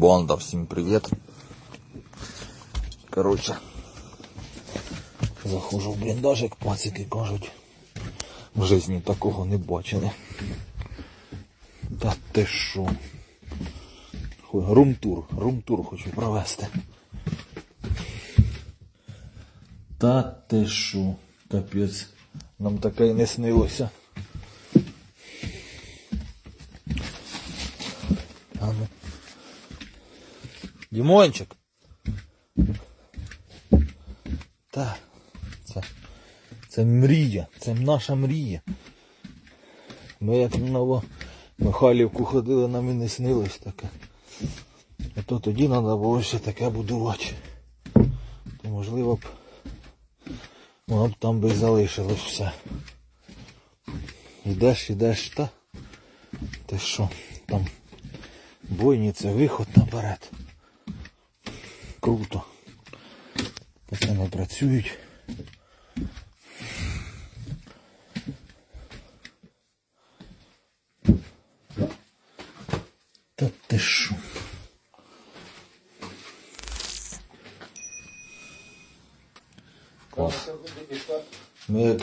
Бонда, всім привіт. Коротше, заходжу в бліндажик, пацики кажуть. В житті такого не бачили. Та ти що? Румтур, румтур хочу провести. Та ти що? Капець. Нам таке й не снилося. А ну. Дімончик. Та, це, це мрія, це наша мрія. Ми як на Ново Михайлівку ходили, нам і не снилось таке. А то тоді треба було ще таке будувати. То можливо б воно б там би залишилось все. Ідеш, ідеш, та ти що, там бойні це виход наперед. Круто. Пацани працюють. Та ти що? Клас. Ми як